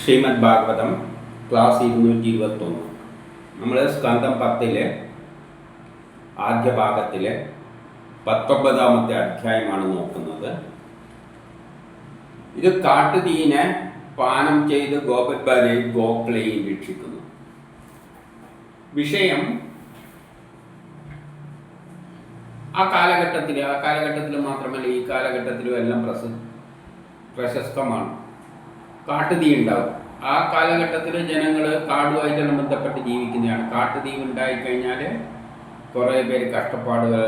Shrimad Bhagavatam class ഇരുന്നൂറ്റി ഇരുപത്തൊന്ന് നമ്മൾ സ്കന്ധം പത്തിലെ ആദ്യ ഭാഗത്തിലെ പത്തൊമ്പതാമത്തെ അധ്യായമാണ് നോക്കുന്നത്. ഇത് കാട്ടുതീനെ പാനം ചെയ്ത് ഗോപന്മാരെയും ഗോക്കളെയും രക്ഷിക്കുന്നു വിഷയം ആ കാലഘട്ടത്തിൽ ആ കാലഘട്ടത്തിൽ മാത്രമല്ല ഈ കാലഘട്ടത്തിലും എല്ലാം പ്രശസ്തമാണ്. കാട്ടുതീ ഉണ്ടാവും ആ കാലഘട്ടത്തിൽ ജനങ്ങൾ കാടുമായിട്ടാണ് ബന്ധപ്പെട്ട് ജീവിക്കുന്നതാണ്. കാട്ടുതീ ഉണ്ടായിക്കഴിഞ്ഞാൽ കുറേ പേര് കഷ്ടപ്പാടുകൾ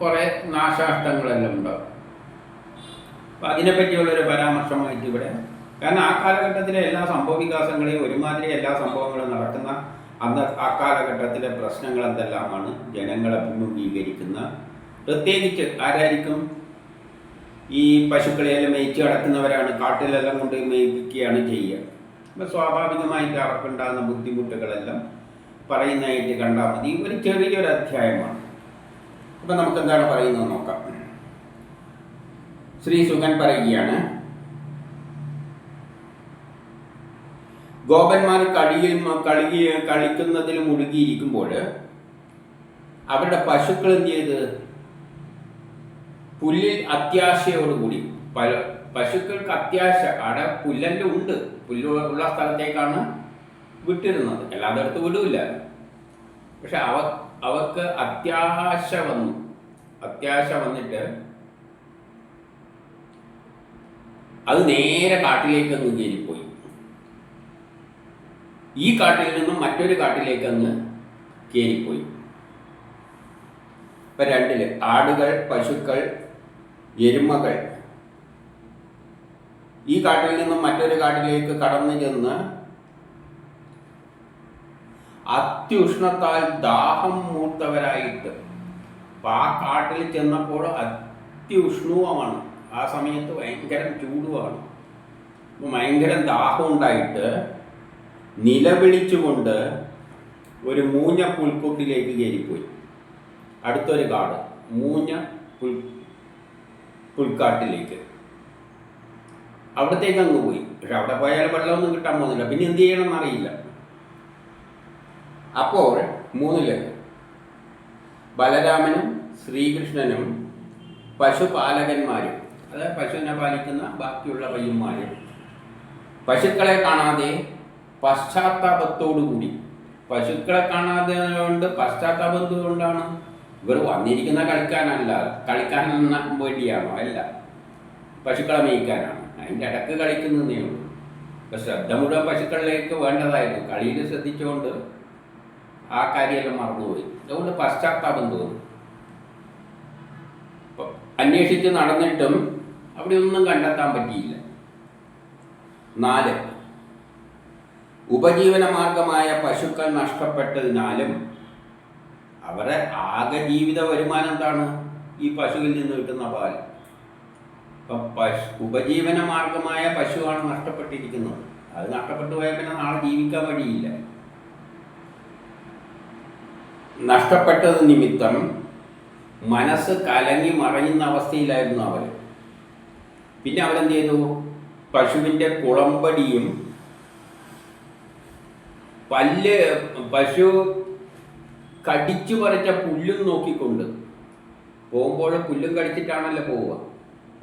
കുറേ നാശനഷ്ടങ്ങളെല്ലാം ഉണ്ടാവും അപ്പം അതിനെപ്പറ്റിയുള്ളൊരു പരാമർശമായിട്ട് ഇവിടെ കാരണം ആ കാലഘട്ടത്തിലെ എല്ലാ സംഭവ വികാസങ്ങളെയും ഒരുമാതിരി എല്ലാ സംഭവങ്ങളും നടക്കുന്ന അന്ന് ആ കാലഘട്ടത്തിലെ പ്രശ്നങ്ങൾ എന്തെല്ലാമാണ് ജനങ്ങളെ അഭിമുഖീകരിക്കുന്ന. പ്രത്യേകിച്ച് ആരായിരിക്കും? ഈ പശുക്കളെയെല്ലാം മേയ്ച്ച് കിടക്കുന്നവരാണ് കാട്ടിലെല്ലാം കൊണ്ട് മേയിപ്പിക്കുകയാണ് ചെയ്യുക. അപ്പം സ്വാഭാവികമായിട്ട് അവർക്കുണ്ടാകുന്ന ബുദ്ധിമുട്ടുകളെല്ലാം പറയുന്നതായിട്ട് കണ്ടാൽ മതി. ഒരു ചെറിയൊരു അധ്യായമാണ്. അപ്പം നമുക്ക് എന്താണ് പറയുന്നത് നോക്കാം. ശ്രീ സുഖൻ പറയുകയാണ് ഗോപന്മാർ കളിയിൽ കളി കളിക്കുന്നതിൽ മുഴുകിയിരിക്കുമ്പോൾ അവരുടെ പശുക്കൾ എന്ത് ചെയ്ത്? പുല്ലിൽ അത്യാശയോടുകൂടി. പശുക്കൾക്ക് അത്യാശ അവിടെ പുല്ലെല്ലാം ഉണ്ട്. പുല്ലുള്ള സ്ഥലത്തേക്കാണ് വിട്ടിരുന്നത്. അല്ലാതെ വിടില്ല. വിടൂല പക്ഷെ അവ അവർക്ക് അത്യാശ വന്നു. അത്യാശ വന്നിട്ട് അത് നേരെ കാട്ടിലേക്ക് അങ്ങ് കയറിപ്പോയി. ഈ കാട്ടിൽ നിന്നും മറ്റൊരു കാട്ടിലേക്ക് അങ്ങ് കയറിപ്പോയി. ഇപ്പൊ രണ്ടിൽ ആടുകൾ പശുക്കൾ എരുമകൾ. ഈ കാട്ടിൽ നിന്നും മറ്റൊരു കാട്ടിലേക്ക് കടന്നു ചെന്ന് അത്യുഷ്ണത്താൽ ദാഹം മൂത്തവരായിട്ട് അപ്പൊ ആ കാട്ടിൽ ചെന്നപ്പോൾ അത്യുഷ്ണുവമാണ്. ആ സമയത്ത് ഭയങ്കര ചൂടുമാണ് ഭയങ്കര ദാഹം ഉണ്ടായിട്ട് നിലവിളിച്ചുകൊണ്ട് ഒരു മൂഞ്ഞ പുൽക്കൂട്ടിലേക്ക് കയറിപ്പോയി. അടുത്തൊരു കാട്. മൂഞ്ഞ പുൽ പുൽക്കാട്ടിലേക്ക് അവിടത്തേക്ക് അങ്ങ് പോയി. പക്ഷെ അവിടെ പോയാൽ വെള്ളമൊന്നും കിട്ടാൻ പോകുന്നില്ല. പിന്നെ എന്ത് ചെയ്യണമെന്ന് അറിയില്ല. അപ്പോൾ മൂന്നിൽ ബലരാമനും ശ്രീകൃഷ്ണനും പശുപാലകന്മാരും അതായത് പശുവിനെ പാലിക്കുന്ന ബാക്കിയുള്ള പയ്യന്മാരും പശുക്കളെ കാണാതെ പശ്ചാത്താപത്തോടുകൂടി. പശുക്കളെ കാണാതെ കൊണ്ട് പശ്ചാത്താപം കൊണ്ടാണ് ഇവർ വന്നിരിക്കുന്ന കളിക്കാനല്ല കളിക്കാൻ വേണ്ടിയാണോ? അല്ല. പശുക്കളെ മേയ്ക്കാനാണ്. അതിന്റെ ഇടയ്ക്ക് കളിക്കുന്നതേ ഉള്ളൂ. ഇപ്പം ശ്രദ്ധ മുഴുവൻ പശുക്കളിലേക്ക് വേണ്ടതായിരുന്നു. കളിയിൽ ശ്രദ്ധിച്ചുകൊണ്ട് ആ കാര്യമെല്ലാം മറന്നുപോയി. അതുകൊണ്ട് പശ്ചാത്താപം തോന്നും. അന്വേഷിച്ച് നടന്നിട്ടും അവിടെ ഒന്നും കണ്ടെത്താൻ പറ്റിയില്ല. നാല്. ഉപജീവന മാർഗമായ പശുക്കൾ നഷ്ടപ്പെട്ടതിനാലും അവരെ ആകെ ജീവിത വരുമാനം എന്താണ്? ഈ പശുവിൽ നിന്ന് കിട്ടുന്ന പാൽ ഇപ്പം പശു ഉപജീവന മാർഗമായ പശുവാണ് നഷ്ടപ്പെട്ടിരിക്കുന്നത്. അത് നഷ്ടപ്പെട്ടു പോയാൽ പിന്നെ നാളെ ജീവിക്കാൻ വഴിയില്ല. നഷ്ടപ്പെട്ടത് നിമിത്തം മനസ്സ് കലങ്ങി മറയുന്ന അവസ്ഥയിലായിരുന്നു അവർ പിന്നെ അവരെന്ത് ചെയ്തു? പശുവിന്റെ കുളമ്പടിയും പല്ല് പശു കടിച്ചു പറിച്ച പുല്ലും നോക്കിക്കൊണ്ട്. പോകുമ്പോൾ പുല്ലും കടിച്ചിട്ടാണല്ലോ പോവുക.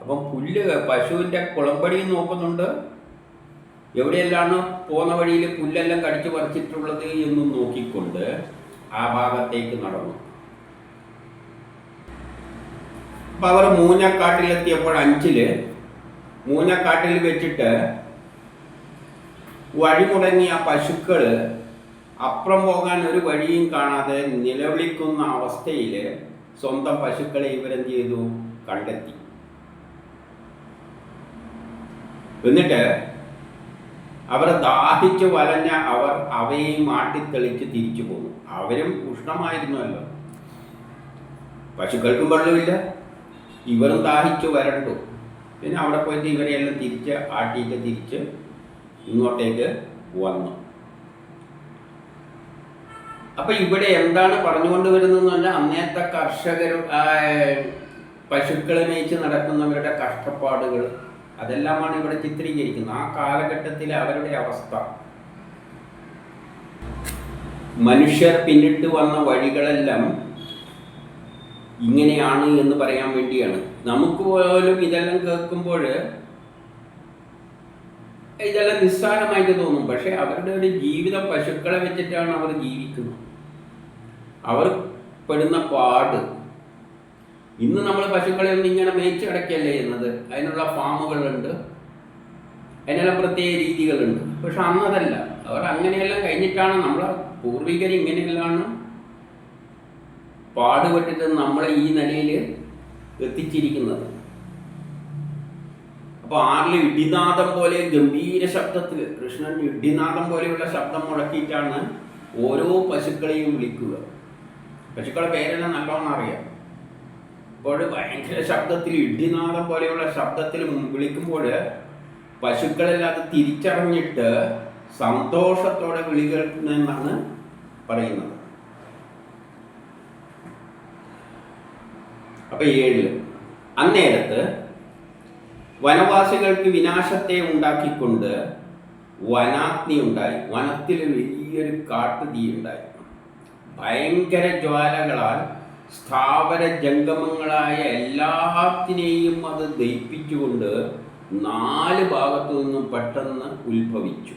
അപ്പം പുല്ല് പശുവിന്റെ കുളമ്പടിയും നോക്കുന്നുണ്ട്. എവിടെയെല്ലാണ് പോകുന്ന വഴിയിൽ പുല്ലെല്ലാം കടിച്ചു പറിച്ചിട്ടുള്ളത് എന്നും നോക്കിക്കൊണ്ട് ആ ഭാഗത്തേക്ക് നടന്നു. അപ്പം അവർ മൂഞ്ഞക്കാട്ടിലെത്തിയപ്പോൾ അഞ്ചിൽ മൂഞ്ഞക്കാട്ടിൽ വെച്ചിട്ട് വഴിമുടങ്ങിയ പശുക്കൾ അപ്പുറം പോകാൻ ഒരു വഴിയും കാണാതെ നിലവിളിക്കുന്ന അവസ്ഥയിൽ സ്വന്തം പശുക്കളെ ഇവരെന്ത് ചെയ്തു? കണ്ടെത്തി. എന്നിട്ട് അവരെ ദാഹിച്ചു വലഞ്ഞ അവർ അവയെയും മാട്ടിത്തെളിച്ച് തിരിച്ചു പോകും അവരും ഉഷ്ണമായിരുന്നല്ലോ. പശുക്കൾക്കും വെള്ളമില്ല. ഇവരും ദാഹിച്ചു വരണ്ടു. പിന്നെ അവിടെ പോയിട്ട് ഇവരെയെല്ലാം തിരിച്ച് ആട്ടിയിട്ട് തിരിച്ച് ഇങ്ങോട്ടേക്ക് വന്നു. അപ്പൊ ഇവിടെ എന്താണ് പറഞ്ഞുകൊണ്ട് വരുന്നതെന്നല്ല അന്നേത്തെ കർഷകർ പശുക്കളെ മേയിച്ച് നടക്കുന്നവരുടെ കഷ്ടപ്പാടുകൾ അതെല്ലാമാണ് ഇവിടെ ചിത്രീകരിക്കുന്നത്. ആ കാലഘട്ടത്തിലെ അവരുടെ അവസ്ഥ. മനുഷ്യർ പിന്നിട്ട് വന്ന വഴികളെല്ലാം ഇങ്ങനെയാണ് എന്ന് പറയാൻ വേണ്ടിയാണ്. നമുക്ക് പോലും ഇതെല്ലാം കേൾക്കുമ്പോൾ ഇതെല്ലാം നിസ്സാരമായിട്ട് തോന്നും. പക്ഷെ അവരുടെ ഒരു ജീവിതം പശുക്കളെ വെച്ചിട്ടാണ് അവർ ജീവിക്കുന്നത്. അവർ പെടുന്ന പാട്. ഇന്ന് നമ്മൾ പശുക്കളെ ഒന്നും ഇങ്ങനെ മേച്ച് എന്നത്? അതിനുള്ള ഫാമുകളുണ്ട്. അതിനെല്ലാം പ്രത്യേക രീതികളുണ്ട്. പക്ഷെ അന്നതല്ല. അവർ അങ്ങനെയെല്ലാം കഴിഞ്ഞിട്ടാണ് നമ്മളെ പൂർവികർ ഇങ്ങനെയെല്ലാം പാടുപെട്ടിട്ട് നമ്മളെ ഈ നിലയിൽ എത്തിച്ചിരിക്കുന്നത്. അപ്പൊ ആറിൽ ഇടിനാദം പോലെ ഗംഭീര ശബ്ദത്തിൽ കൃഷ്ണൻ ഇടിനാദം പോലെയുള്ള ശബ്ദം മുഴക്കിയിട്ടാണ് ഓരോ പശുക്കളെയും വിളിക്കുക. പശുക്കളെ പേരെല്ലാം നല്ലോണം അറിയാം. അപ്പോൾ ഭയങ്കര ശബ്ദത്തിൽ ഇടിനാദം പോലെയുള്ള ശബ്ദത്തിൽ വിളിക്കുമ്പോൾ പശുക്കളെല്ലാം അത് തിരിച്ചറിഞ്ഞിട്ട് സന്തോഷത്തോടെ വിളി കേൾക്കുന്നതെന്നാണ് പറയുന്നത്. അപ്പൊ ഏഴിൽ അന്നേരത്ത് വനവാസികൾക്ക് വിനാശത്തെ ഉണ്ടാക്കിക്കൊണ്ട് വനാഗ്നി ഉണ്ടായി. വനത്തിൽ വലിയൊരു കാട്ടുതീ ഉണ്ടായി. ഭയങ്കര ജ്വാലകളാൽ സ്ഥാവര ജംഗമങ്ങളായ എല്ലാത്തിനെയും അത് ദയിപ്പിച്ചുകൊണ്ട് നാല് ഭാഗത്തു നിന്നും പെട്ടെന്ന് ഉത്ഭവിച്ചു.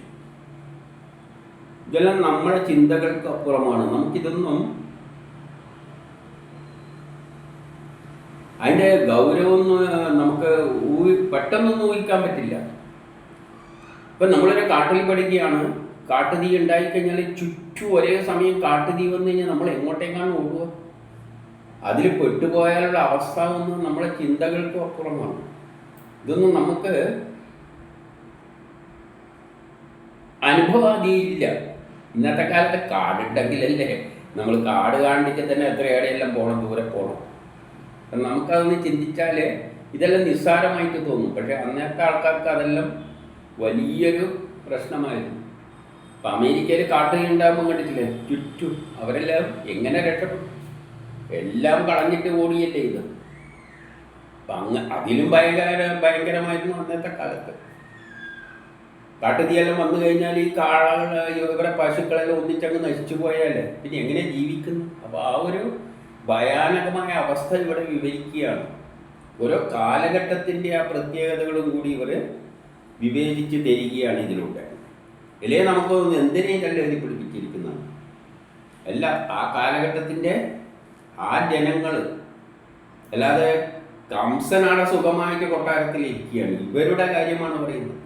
ഇതെല്ലാം നമ്മുടെ ചിന്തകൾക്ക് അപ്പുറമാണ്. നമുക്കിതൊന്നും അതിന്റെ ഗൗരവം നമുക്ക് പെട്ടെന്നൊന്നും ഊഹിക്കാൻ പറ്റില്ല. ഇപ്പം നമ്മളൊരു കാട്ടിൽ പഠിക്കുകയാണ്. കാട്ടുതീ ഉണ്ടായിക്കഴിഞ്ഞാൽ ചുറ്റും ഒരേ സമയം കാട്ടുതീ വന്നു കഴിഞ്ഞാൽ നമ്മൾ എങ്ങോട്ടേക്കാണ് ഓടുക? അതിൽ പെട്ടുപോയാലുള്ള അവസ്ഥ ഒന്നും നമ്മളെ ചിന്തകൾക്കും അപ്പുറമാണ്. ഇതൊന്നും നമുക്ക് ഇല്ല. ഇന്നത്തെ കാലത്ത് കാടുണ്ടെങ്കിലല്ലേ നമ്മൾ കാട് കാണിച്ച് തന്നെ എത്ര എവിടെയെല്ലാം പോകണം ദൂരെ പോകണം നമുക്കതൊന്ന് ചിന്തിച്ചാൽ ഇതെല്ലാം നിസ്സാരമായിട്ട് തോന്നും. പക്ഷേ അന്നത്തെ ആൾക്കാർക്ക് അതെല്ലാം വലിയൊരു പ്രശ്നമായിരുന്നു. ഇപ്പം അമേരിക്കയിൽ കാട്ടുകയുണ്ടാകുമ്പോൾ കണ്ടിട്ടില്ലേ? ചുറ്റും അവരെല്ലാം എങ്ങനെ രക്ഷപ്പെട്ടു? എല്ലാം കളഞ്ഞിട്ട് ഓടിയല്ലേ ഇത്? അപ്പം അങ്ങ് അതിലും ഭയങ്കര ഭയങ്കരമായിരുന്നു അന്നത്തെ കാലത്ത്. കാട്ടുതീയെല്ലാം വന്നു കഴിഞ്ഞാൽ ഈ കാളകൾ ഇവരുടെ പശുക്കളെല്ലാം ഒന്നിച്ചങ്ങ് നശിച്ചു പോയാലേ? പിന്നെ എങ്ങനെ ജീവിക്കുന്നു? അപ്പോൾ ആ ഒരു ഭയാനകമായ അവസ്ഥ ഇവിടെ വിവരിക്കുകയാണ്. ഓരോ കാലഘട്ടത്തിന്റെ ആ പ്രത്യേകതകളും കൂടി ഇവർ വിവേചിച്ച് തരികയാണ് ഇതിലൂടെ. ഇല്ലേ നമുക്ക് എന്തിനേയും കണ്ട് എഴുതി പിടിപ്പിച്ചിരിക്കുന്നത് അല്ല ആ കാലഘട്ടത്തിന്റെ ആ ജനങ്ങൾ അല്ലാതെ കംസനാടെ സുഖമായിട്ട് കൊട്ടാരത്തിൽ ഇരിക്കുകയാണ് ഇവരുടെ കാര്യമാണ് പറയുന്നത്.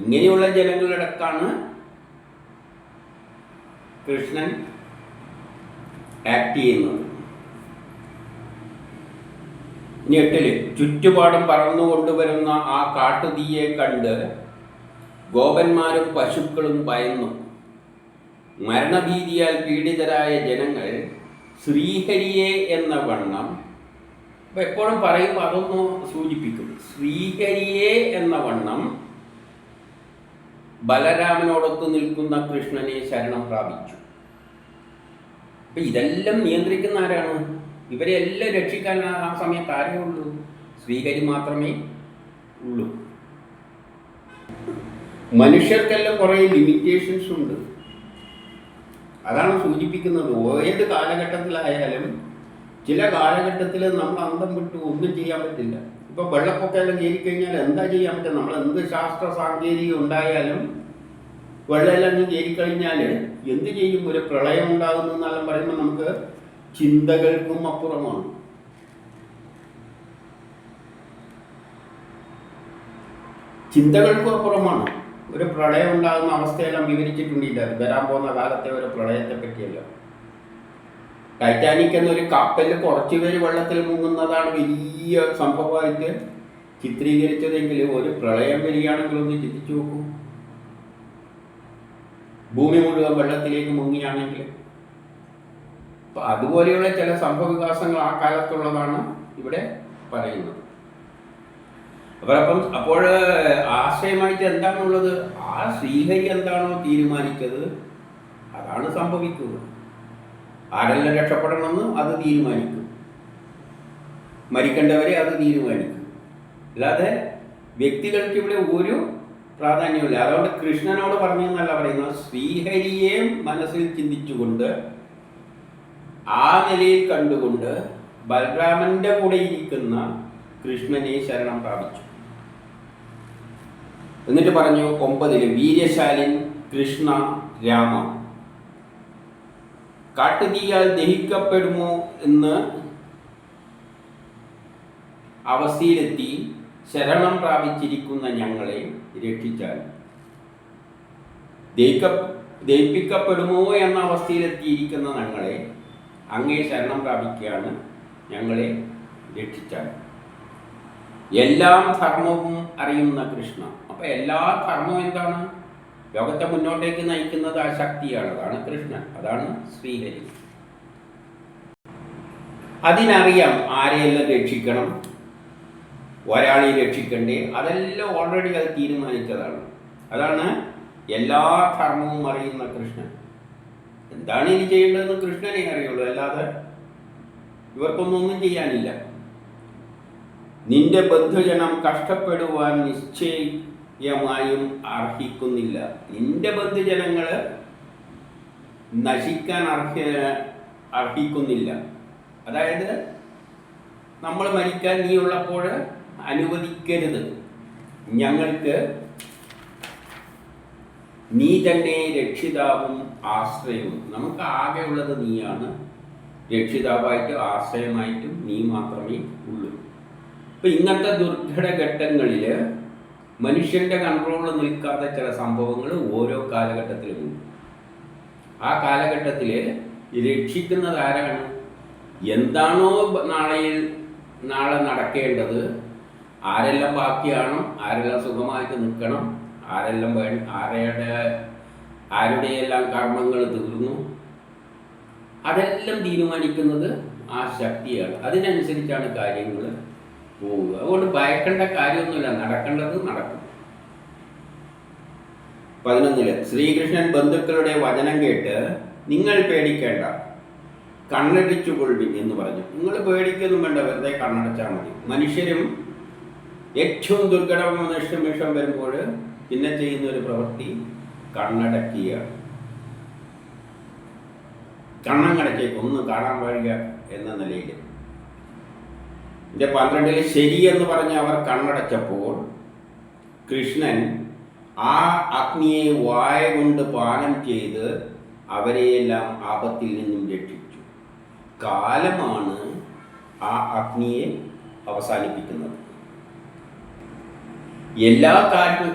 ഇങ്ങനെയുള്ള ജനങ്ങളിടക്കാണ് കൃഷ്ണൻ ആക്ട് ചെയ്യുന്നത്. ഇനി എട്ടിൽ ചുറ്റുപാടും പറന്നു കൊണ്ടുവരുന്ന ആ കാട്ടുതീയെ കണ്ട് ഗോപന്മാരും പശുക്കളും ഭയന്നു. മരണഭീതിയാൽ പീഡിതരായ ജനങ്ങൾ ശ്രീഹരിയെ എന്ന വണ്ണം എപ്പോഴും പറയും അതൊന്ന് സൂചിപ്പിക്കും. ശ്രീഹരിയെ എന്ന വണ്ണം ബലരാമനോടൊത്ത് നിൽക്കുന്ന കൃഷ്ണനെ ശരണം പ്രാപിച്ചു. ഇതെല്ലാം നിയന്ത്രിക്കുന്ന ആരാണ്? ഇവരെ എല്ലാം രക്ഷിക്കാൻ ആ സമയത്ത് ആരേ ഉള്ളൂ? സ്വീകരി മാത്രമേ ഉള്ളൂ. മനുഷ്യർക്കെല്ലാം കുറേ ലിമിറ്റേഷൻസ് ഉണ്ട്. അതാണ് സൂചിപ്പിക്കുന്നത്. ഏത് കാലഘട്ടത്തിലായാലും ചില കാലഘട്ടത്തിൽ നമ്മൾ അന്തം വിട്ട് ഒന്നും ചെയ്യാൻ പറ്റില്ല. ഇപ്പൊ വെള്ളപ്പൊക്കം എല്ലാം കയറിക്കഴിഞ്ഞാൽ എന്താ ചെയ്യാൻ പറ്റുക? നമ്മൾ എന്ത് ശാസ്ത്ര സാങ്കേതികം ഉണ്ടായാലും വെള്ളമെല്ലാം കയറിക്കഴിഞ്ഞാൽ എന്ത് ചെയ്യും? ഒരു പ്രളയം ഉണ്ടാകുന്നു എന്നെല്ലാം പറയുമ്പോൾ നമുക്ക് ചിന്തകൾക്കും അപ്പുറമാണ്. ചിന്തകൾക്കും അപ്പുറമാണ്. ഒരു പ്രളയം ഉണ്ടാകുന്ന അവസ്ഥയെല്ലാം വിവരിച്ചിട്ടുണ്ട് അത് വരാൻ പോകുന്ന കാലത്തെ ഒരു പ്രളയത്തെ പറ്റിയല്ല. ടൈറ്റാനിക് എന്നൊരു കപ്പലിൽ കുറച്ചു പേര് വെള്ളത്തിൽ മുങ്ങുന്നതാണ് വലിയ സംഭവമായിട്ട് ചിത്രീകരിച്ചതെങ്കിൽ ഒരു പ്രളയം വരികയാണെങ്കിൽ ഒന്ന് ചിന്തിച്ചു നോക്കൂ. ഭൂമി മുഴുവൻ വെള്ളത്തിലേക്ക് മുങ്ങിയാണെങ്കിൽ അപ്പൊ അതുപോലെയുള്ള ചില സംഭവ വികാസങ്ങൾ ആ കാലത്തുള്ളതാണ് ഇവിടെ പറയുന്നത്. അപ്പോൾ അപ്പം അപ്പോൾ ആശയമായിട്ട് എന്താണുള്ളത്? ആ ശ്രീഹരി എന്താണോ തീരുമാനിച്ചത് അതാണ് സംഭവിക്കുന്നത്. ആരെല്ലാം രക്ഷപ്പെടണമെന്ന് അത് തീരുമാനിക്കും. മരിക്കേണ്ടവരെ അത് തീരുമാനിക്കും. അല്ലാതെ വ്യക്തികൾക്ക് ഇവിടെ ഒരു പ്രാധാന്യമില്ല അതുകൊണ്ട് കൃഷ്ണനോട് പറഞ്ഞു എന്നല്ല പറയുന്നത്. ശ്രീഹരിയെ മനസ്സിൽ ചിന്തിച്ചുകൊണ്ട് ആ നിലയിൽ കണ്ടുകൊണ്ട് ബലരാമന്റെ കൂടെ ഇരിക്കുന്ന കൃഷ്ണനെ ശരണം പ്രാപിച്ചു. എന്നിട്ട് പറഞ്ഞു ഒമ്പതിൽ വീര്യശാലിൻ കൃഷ്ണ രാമ. കാട്ടുതീയാൽ ദഹിക്കപ്പെടുമോ എന്ന് അവസ്ഥയിലെത്തി ശരണം പ്രാപിച്ചിരിക്കുന്ന ഞങ്ങളെ രക്ഷിച്ചാൽ ദഹിക്ക ദഹിപ്പിക്കപ്പെടുമോ എന്ന അവസ്ഥയിലെത്തിയിരിക്കുന്ന ഞങ്ങളെ അങ്ങേ ശരണം പ്രാപിക്കുകയാണ് ഞങ്ങളെ രക്ഷിച്ചാൽ. എല്ലാം ധർമ്മവും അറിയുന്ന കൃഷ്ണ. അപ്പൊ എല്ലാ ധർമ്മവും എന്താണ്? ലോകത്തെ മുന്നോട്ടേക്ക് നയിക്കുന്നത് ആ ശക്തിയാണ്. അതാണ് കൃഷ്ണൻ. അതാണ് ശ്രീഹരി. അതിനറിയാം ആരെയെല്ലാം രക്ഷിക്കണം? ഒരാളെ രക്ഷിക്കണ്ടേ? അതെല്ലാം ഓൾറെഡി അത് തീരുമാനിച്ചതാണ്. അതാണ് എല്ലാ ധർമ്മവും അറിയുന്ന കൃഷ്ണൻ. എന്താണ് ഇനി ചെയ്യേണ്ടതെന്ന് കൃഷ്ണനെ അറിയുള്ളൂ. അല്ലാതെ ഇവർക്കൊന്നും ഒന്നും ചെയ്യാനില്ല. നിന്റെ ബന്ധുജനം കഷ്ടപ്പെടുവാൻ നിശ്ചയമായും അർഹിക്കുന്നില്ല. നിന്റെ ബന്ധുജനങ്ങൾ നശിക്കാൻ അർഹ അർഹിക്കുന്നില്ല. അതായത് നമ്മൾ മരിക്കാൻ നീ ഉള്ളപ്പോൾ അനുവദിക്കരുത്. ഞങ്ങൾക്ക് നീ തന്നെ രക്ഷിതാവും ആശ്രയവും. നമുക്ക് ആകെയുള്ളത് നീയാണ്. രക്ഷിതാവായിട്ടും ആശ്രയമായിട്ടും നീ മാത്രമേ ഉള്ളൂ. ഇപ്പം ഇന്നത്തെ ദുർഘട ഘട്ടങ്ങളിൽ മനുഷ്യന്റെ കൺട്രോളിൽ നിൽക്കാത്ത ചില സംഭവങ്ങൾ ഓരോ കാലഘട്ടത്തിലുമുണ്ട് ആ കാലഘട്ടത്തിൽ രക്ഷിക്കുന്നത് ആരാണ്? എന്താണോ നാളെയിൽ നാളെ നടക്കേണ്ടത്? ആരെല്ലാം ബാക്കിയാണോ? ആരെല്ലാം സുഖമായിട്ട് നിൽക്കണം? ആരെല്ലാം വേ ആരുടെ ആരുടെയെല്ലാം കർമ്മങ്ങൾ തീർന്നു? അതെല്ലാം തീരുമാനിക്കുന്നത് ആ ശക്തിയാണ്. അതിനനുസരിച്ചാണ് കാര്യങ്ങൾ പോവുക. അതുകൊണ്ട് ഭയക്കേണ്ട കാര്യമൊന്നുമില്ല. നടക്കേണ്ടത് നടക്കും. പതിനൊന്നിൽ ശ്രീകൃഷ്ണൻ ബന്ധുക്കളുടെ വചനം കേട്ട് നിങ്ങൾ പേടിക്കേണ്ട. കണ്ണടിച്ചു എന്ന് പറഞ്ഞു. നിങ്ങൾ പേടിക്കൊന്നും വേണ്ട. വെറുതെ കണ്ണടച്ചാൽ മതി. മനുഷ്യരും ഏറ്റവും ദുർഘടമായ നിമിഷം വരുമ്പോൾ പിന്നെ ചെയ്യുന്ന ഒരു പ്രവൃത്തി കണ്ണടക്കുകയാണ് കണ്ണങ്ങടച്ചേക്ക് ഒന്ന് കാണാൻ വഴിക എന്ന നിലയിൽ. എന്റെ പന്ത്രണ്ടിൽ ശരി എന്ന് പറഞ്ഞ് അവർ കണ്ണടച്ചപ്പോൾ കൃഷ്ണൻ ആ അഗ്നിയെ വായ കൊണ്ട് പാനം ചെയ്ത് അവരെയെല്ലാം ആപത്തിൽ നിന്നും രക്ഷിച്ചു. കാലമാണ് ആ അഗ്നിയെ അവസാനിപ്പിക്കുന്നത്. എല്ലാ കാട്ടു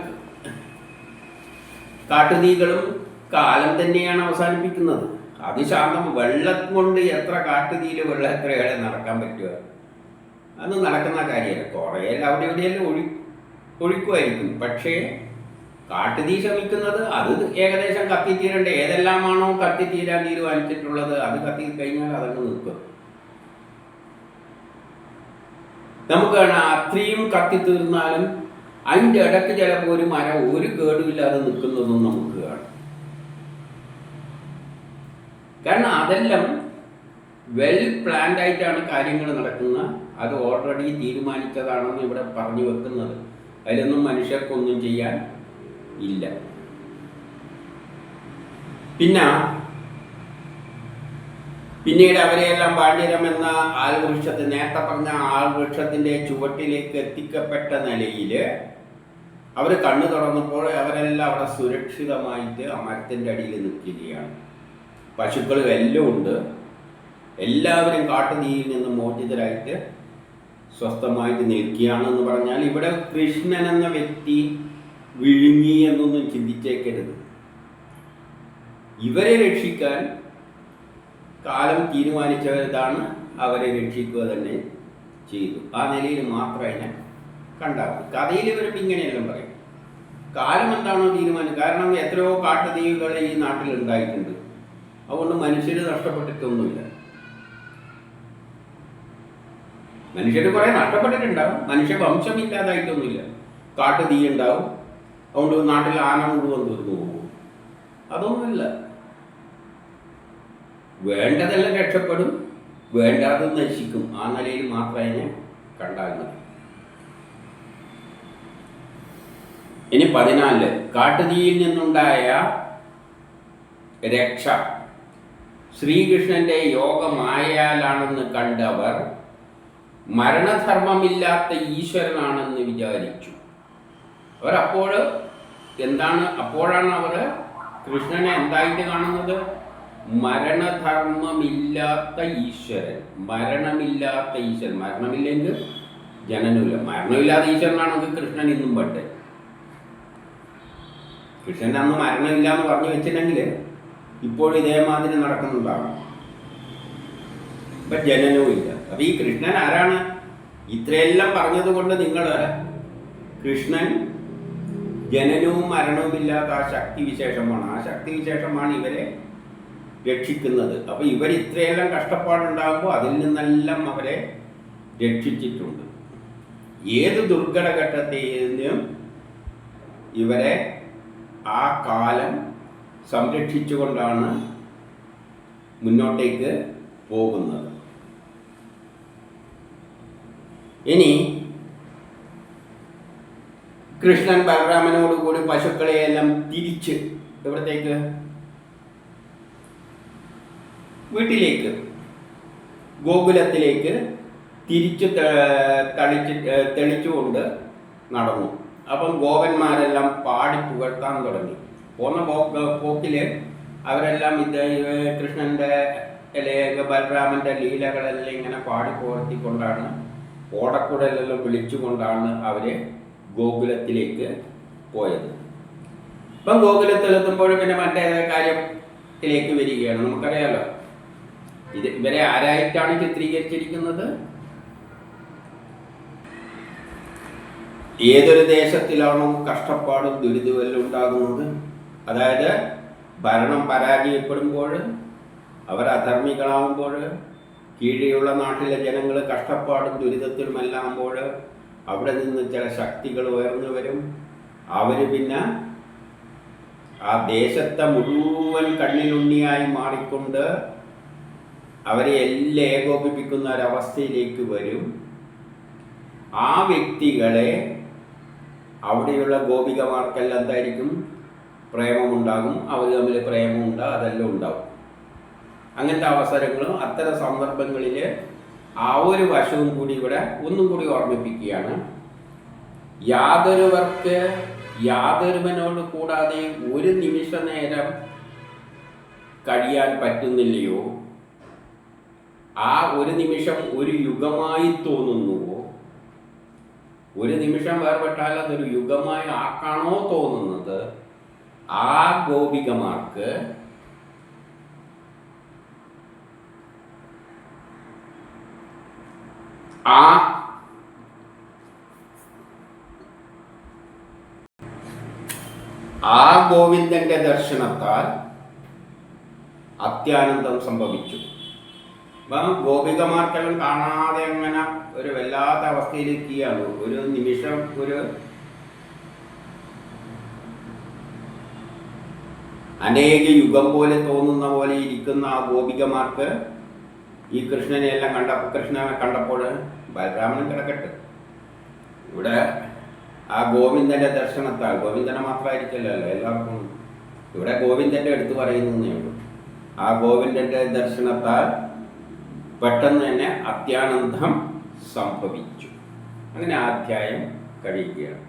കാട്ടുതീകളും കാലം തന്നെയാണ് അവസാനിപ്പിക്കുന്നത്. അതിശാന്തം വെള്ളം കൊണ്ട് എത്ര കാട്ടുതീയിൽ വെള്ളം എത്ര എത്രയാണ് നടക്കാൻ പറ്റുക? അത് നടക്കുന്ന കാര്യമല്ല. കുറേ അവിടെ എവിടെയെല്ലാം ഒഴി ഒഴിക്കുമായിരിക്കും. പക്ഷേ കാട്ടുതീ ശമിക്കുന്നത് അത് ഏകദേശം കത്തിത്തീരേണ്ട ഏതെല്ലാമാണോ കത്തിത്തീരാൻ തീരുമാനിച്ചിട്ടുള്ളത് അത് കത്തി കഴിഞ്ഞാൽ അതങ്ങ് നിൽക്കും. നമുക്ക് കാണാം അത്രയും കത്തിത്തീർന്നാലും അതിന്റെ ഇടയ്ക്ക് ചിലപ്പോൾ ഒരു മരം ഒരു കേടുമില്ലാതെ നിൽക്കുന്നതും നമുക്ക് കാണാം. കാരണം അതെല്ലാം വെൽ പ്ലാൻഡ് ആയിട്ടാണ് കാര്യങ്ങൾ നടക്കുന്ന അത് ഓൾറെഡി തീരുമാനിച്ചതാണെന്ന് ഇവിടെ പറഞ്ഞു വെക്കുന്നത്. അതിലൊന്നും മനുഷ്യർക്കൊന്നും ചെയ്യാൻ ഇല്ല. പിന്നെ പിന്നീട് അവരെയെല്ലാം പാണ്ഡ്യരം എന്ന ആൽവൃക്ഷത്തെ നേരത്തെ പറഞ്ഞ ആൽവൃക്ഷത്തിന്റെ ചുവട്ടിലേക്ക് എത്തിക്കപ്പെട്ട നിലയിൽ അവർ കണ്ണു തുറന്നപ്പോൾ അവരെല്ലാം അവിടെ സുരക്ഷിതമായിട്ട് ആ മരത്തിന്റെ അടിയിൽ നിൽക്കുകയാണ്. പശുക്കളും എല്ലാം ഉണ്ട്. എല്ലാവരും കാട്ടുതീയിൽ നിന്ന് മോചിതരായിട്ട് സ്വസ്ഥമായിട്ട് നിൽക്കുകയാണെന്ന് പറഞ്ഞാൽ ഇവിടെ കൃഷ്ണൻ എന്ന വ്യക്തി വിഴുങ്ങി എന്നൊന്നും ചിന്തിച്ചേക്കരുത്. ഇവരെ രക്ഷിക്കാൻ കാലം തീരുമാനിച്ചവരിതാണ് അവരെ രക്ഷിക്കുക തന്നെ ചെയ്തു. ആ നിലയിൽ മാത്രമേ ഞാൻ കണ്ടാവും കഥയിൽ ഇവർ ഇങ്ങനെയെല്ലാം പറയും. കാലം എന്താണോ തീരുമാനം? കാരണം എത്രയോ കാട്ടുതീകൾ ഈ നാട്ടിൽ ഉണ്ടായിട്ടുണ്ട്. അതുകൊണ്ട് മനുഷ്യർ നഷ്ടപ്പെട്ടിട്ടൊന്നുമില്ല. മനുഷ്യർ കുറെ നഷ്ടപ്പെട്ടിട്ടുണ്ടാവും. മനുഷ്യ വംശം ഇല്ലാതായിട്ടൊന്നുമില്ല കാട്ടു തീ ഉണ്ടാവും. അതുകൊണ്ട് നാട്ടിൽ ആന മുഴുവൻ തീർന്നു പോകും. അതൊന്നുമില്ല. വേണ്ടതെല്ലാം രക്ഷപ്പെടും. വേണ്ടാതെ നശിക്കും. ആ നിലയിൽ മാത്രമേ അതിനെ കണ്ടാൽ മതി. ഇനി പതിനാല്. കാട്ടുതീയിൽ നിന്നുണ്ടായ രക്ഷ. ശ്രീകൃഷ്ണന്റെ യോഗമായാലാണെന്ന് കണ്ടവർ മരണധർമ്മമില്ലാത്ത ഈശ്വരനാണെന്ന് വിചാരിച്ചു. അവരപ്പോൾ എന്താണ്? അപ്പോഴാണ് അവർ കൃഷ്ണനെ എന്തായിട്ട് കാണുന്നത്? മരണധർമ്മമില്ലാത്ത ഈശ്വരൻ. മരണമില്ലാത്ത ഈശ്വരൻ. മരണമില്ലെങ്കിൽ ജനനമില്ല. മരണമില്ലാത്ത ഈശ്വരനാണെങ്കിൽ കൃഷ്ണൻ ഇന്നും പട്ടെ കൃഷ്ണൻ അന്ന് മരണമില്ല എന്ന് പറഞ്ഞു വെച്ചിട്ടുണ്ടെങ്കിൽ ഇപ്പോൾ ഇതേമാതിരി നടക്കുന്നുണ്ടാവും ഇപ്പൊ ജനനവും ഇല്ല. അപ്പൊ ഈ കൃഷ്ണൻ ആരാണ്? ഇത്രയെല്ലാം പറഞ്ഞത് കൊണ്ട് നിങ്ങൾ കൃഷ്ണൻ ജനനവും മരണവും ഇല്ലാത്ത ആ ശക്തി വിശേഷമാണ്. ആ ശക്തി വിശേഷമാണ് ഇവരെ രക്ഷിക്കുന്നത്. അപ്പൊ ഇവർ ഇത്രയെല്ലാം കഷ്ടപ്പാടുണ്ടാകുമ്പോൾ അതിൽ നിന്നെല്ലാം അവരെ രക്ഷിച്ചിട്ടുണ്ട്. ഏത് ദുർഘടഘട്ടത്തെയും ഇവരെ ആ കാലം സംരക്ഷിച്ചുകൊണ്ടാണ് മുന്നോട്ടേക്ക് പോകുന്നത്. ഇനി കൃഷ്ണൻ ബലരാമനോടുകൂടി പശുക്കളെയെല്ലാം തിരിച്ച് എവിടത്തേക്ക്? വീട്ടിലേക്ക് ഗോകുലത്തിലേക്ക് തിരിച്ചു തെളിച്ച് തളിച്ച് തെളിച്ചുകൊണ്ട് നടന്നു. അപ്പം ഗോപന്മാരെല്ലാം പാടി പുകഴ്ത്താൻ തുടങ്ങി. പോന്ന പോ അവരെല്ലാം ഇത് കൃഷ്ണന്റെ അല്ലെങ്കിൽ ബലരാമന്റെ ലീലകളെല്ലാം ഇങ്ങനെ പാടി പുകഴ്ത്തിക്കൊണ്ടാണ് ഓടക്കുടലെല്ലാം വിളിച്ചുകൊണ്ടാണ് അവർ ഗോകുലത്തിലേക്ക് പോയത്. ഇപ്പം ഗോകുലത്തിലെത്തുമ്പോൾ പിന്നെ മറ്റേ കാര്യത്തിലേക്ക് വരികയാണ്. നമുക്കറിയാലോ ഇത് ഇവരെ ആരായിട്ടാണ് ചിത്രീകരിച്ചിരിക്കുന്നത്? ഏതൊരു ദേശത്തിലാണോ കഷ്ടപ്പാടും ദുരിതമെല്ലാം ഉണ്ടാകുന്നത്? അതായത് ഭരണം പരാജയപ്പെടുമ്പോൾ അവർ അധർമ്മികളാകുമ്പോൾ കീഴെയുള്ള നാട്ടിലെ ജനങ്ങൾ കഷ്ടപ്പാടും ദുരിതത്തിലുമെല്ലാകുമ്പോൾ അവിടെ നിന്ന് ചില ശക്തികൾ ഉയർന്നു വരും. അവർ പിന്നെ ആ ദേശത്തെ മുഴുവൻ കണ്ണിലുണ്ണിയായി മാറിക്കൊണ്ട് അവരെ എല്ലാം ഏകോപിപ്പിക്കുന്ന ഒരവസ്ഥയിലേക്ക് വരും. ആ വ്യക്തികളെ അവിടെയുള്ള ഗോപികമാർക്കെല്ലാം എന്തായിരിക്കും പ്രേമമുണ്ടാകും അവർ തമ്മിൽ പ്രേമമുണ്ട് അതെല്ലാം ഉണ്ടാവും. അങ്ങനത്തെ അവസരങ്ങളും അത്തരം സന്ദർഭങ്ങളിൽ ആ ഒരു വശവും കൂടി ഇവിടെ ഒന്നും കൂടി ഓർമ്മിപ്പിക്കുകയാണ്. യാതൊരുവർക്ക് യാതൊരുവനോട് കൂടാതെ ഒരു നിമിഷ നേരം കഴിയാൻ പറ്റുന്നില്ലയോ? ആ ഒരു നിമിഷം ഒരു യുഗമായി തോന്നുന്നുവോ? ഒരു നിമിഷം വേർപെട്ടാൽ അതൊരു യുഗമായി ആക്കാണോ തോന്നുന്നത്? ആ ഗോപികമാർക്ക് ആ ആ ഗോവിന്ദന്റെ ദർശനത്താൽ അത്യാനന്ദം സംഭവിച്ചു. അപ്പം ഗോപികമാർക്കെല്ലാം കാണാതെ അങ്ങനെ ഒരു വല്ലാത്ത അവസ്ഥയിലിരിക്കുകയാണ് ഒരു നിമിഷം ഒരു അനേക യുഗം പോലെ തോന്നുന്ന പോലെ ഇരിക്കുന്ന ആ ഗോപികമാർക്ക് ഈ കൃഷ്ണനെ എല്ലാം കണ്ട കൃഷ്ണനെ കണ്ടപ്പോൾ ബലരാമനും കിടക്കട്ടെ. ഇവിടെ ആ ഗോവിന്ദന്റെ ദർശനത്താൽ ഗോവിന്ദനെ മാത്രമായിരിക്കില്ലല്ലോ എല്ലാവർക്കും? ഇവിടെ ഗോവിന്ദന്റെ എടുത്തു പറയുന്നു ആ ഗോവിന്ദന്റെ ദർശനത്താൽ പെട്ടെന്ന് തന്നെ അത്യാനന്ദം സംഭവിച്ചു. അങ്ങനെ ആ അധ്യായം കഴിയുകയാണ്.